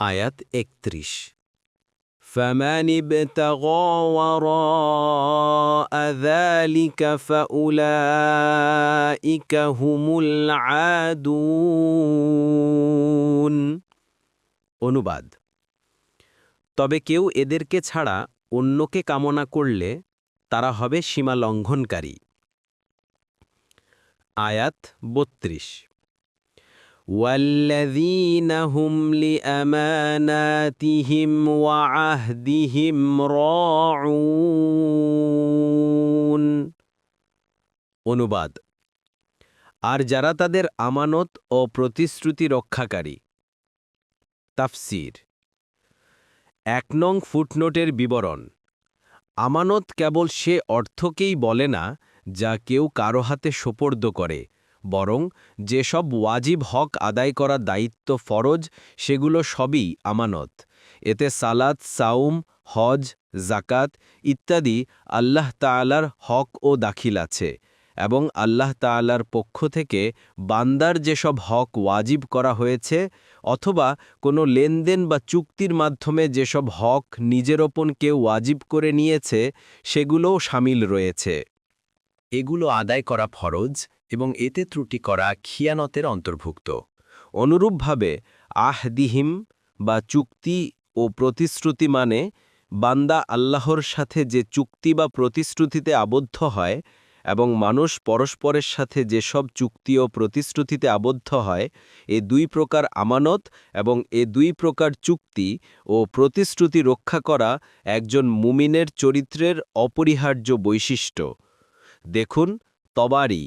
আয়াত একত্রিশ فمن ابتغى وراء ذلك فأولئك هم العادون অনুবাদ তবে কেউ এদেরকে ছাড়া অন্যকে কামনা করলে তারা হবে সীমা লঙ্ঘনকারী আয়াত বত্রিশ والذين هم لأماناتهم وعهدهم راعون অনুবাদ আর যারা তাদের আমানত ও প্রতিশ্রুতি রক্ষাকারী তাফসির এক নং ফুটনোটের বিবরণ আমানত কেবল সে অর্থকেই বলে না যা কেউ কারো হাতে সোপর্দ করে বরং যেসব ওয়াজিব হক আদায় করা দায়িত্ব ফরজ, সেগুলো সবই আমানত। এতে সালাত, সাউম, হজ জাকাত ইত্যাদি আল্লাহ তাআলার হক ও দাখিল আছে এবং আল্লাহ তাআলার পক্ষ থেকে বান্দার যেসব হক ওয়াজিব করা হয়েছে অথবা কোনো লেনদেন বা চুক্তির মাধ্যমে যেসব হক নিজের ওপন কেউ ওয়াজিব করে নিয়েছে, সেগুলোও সামিল রয়েছে। এগুলো আদায় করা ফরজ এবং এতে ত্রুটি করা খিয়ানতের অন্তর্ভুক্ত। অনুরূপভাবে, আহদিহিম বা চুক্তি ও প্রতিশ্রুতি মানে বান্দা আল্লাহর সাথে যে চুক্তি বা প্রতিশ্রুতিতে আবদ্ধ হয় এবং মানুষ পরস্পরের সাথে যেসব চুক্তি ও প্রতিশ্রুতিতে আবদ্ধ হয়, এ দুই প্রকার আমানত এবং এ দুই প্রকার চুক্তি ও প্রতিশ্রুতি রক্ষা করা একজন মুমিনের চরিত্রের অপরিহার্য বৈশিষ্ট্য। দেখুন, তবারি।